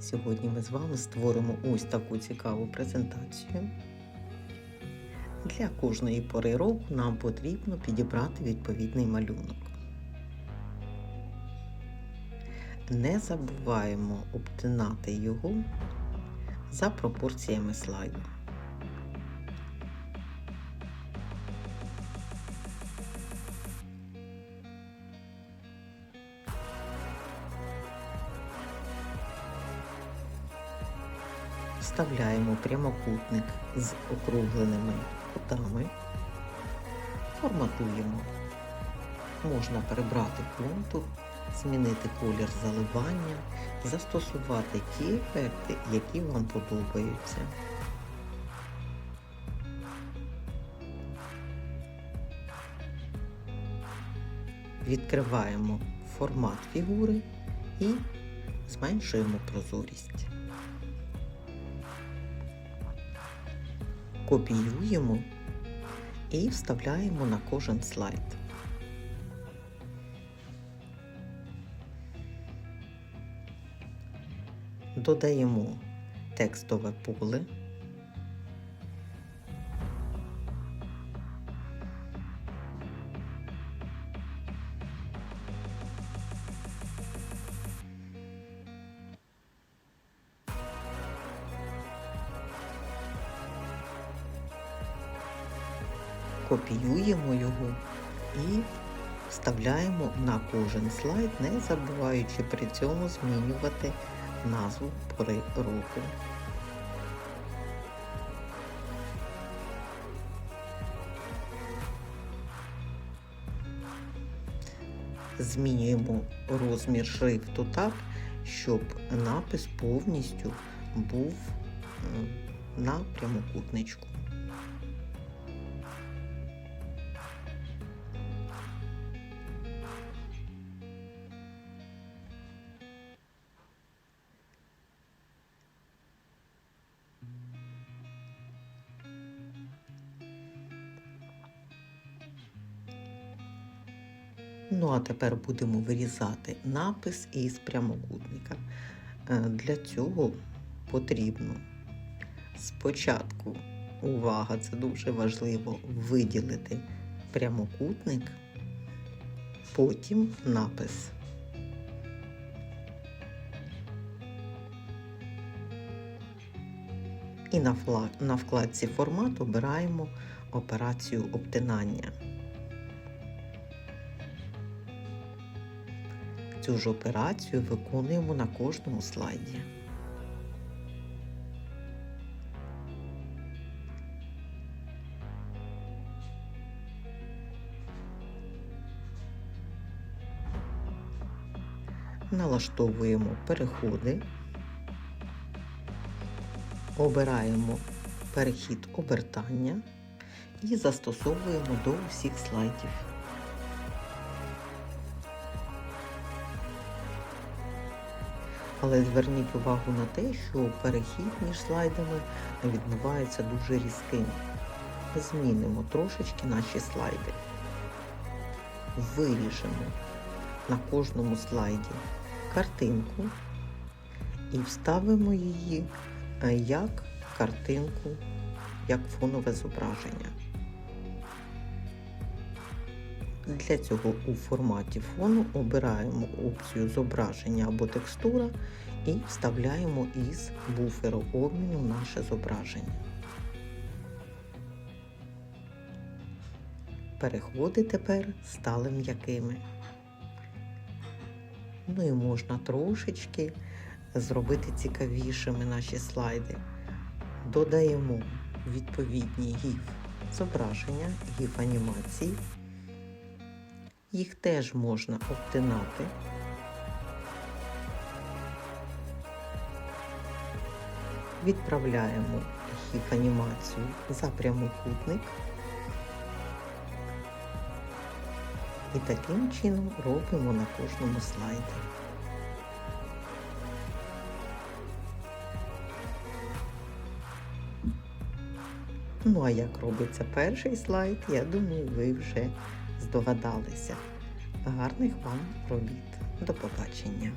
Сьогодні ми з вами створимо ось таку цікаву презентацію. Для кожної пори року нам потрібно підібрати відповідний малюнок. Не забуваємо обтинати його за пропорціями слайду. Вставляємо прямокутник з округленими кутами, форматуємо. Можна перебрати контур, змінити колір заливання, застосувати ті ефекти, які вам подобаються. Відкриваємо формат фігури і зменшуємо прозорість. Копіюємо і вставляємо на кожен слайд. Додаємо текстове поле. Копіюємо його і вставляємо на кожен слайд, не забуваючи при цьому змінювати назву пори року. Змінюємо розмір шрифту так, щоб напис повністю був е, на прямокутничку. Ну, а тепер будемо вирізати напис із прямокутника. Е, Для цього потрібно спочатку, увага, це дуже важливо, виділити прямокутник, потім напис. І на вкладці формат обираємо операцію обтинання. Цю ж операцію виконуємо на кожному слайді. Налаштовуємо переходи, обираємо перехід обертання і застосовуємо до усіх слайдів. Але зверніть увагу на те, що перехід між слайдами відбувається дуже різким. Змінимо трошечки наші слайди. Виріжемо на кожному слайді картинку і вставимо її е, як картинку, як фонове зображення. Для цього у форматі фону обираємо опцію зображення або текстура і вставляємо із буферу обміну наше зображення. Переходи тепер стали м'якими. Ну і можна трошечки зробити цікавішими наші слайди. Додаємо відповідні гіф зображення, гіф анімації. Їх теж можна обтинати. Відправляємо їх анімацію за прямокутник. І таким чином робимо на кожному слайді. Ну а як робиться перший слайд, я думаю, ви вже здогадалися. Гарних вам робіт. До побачення!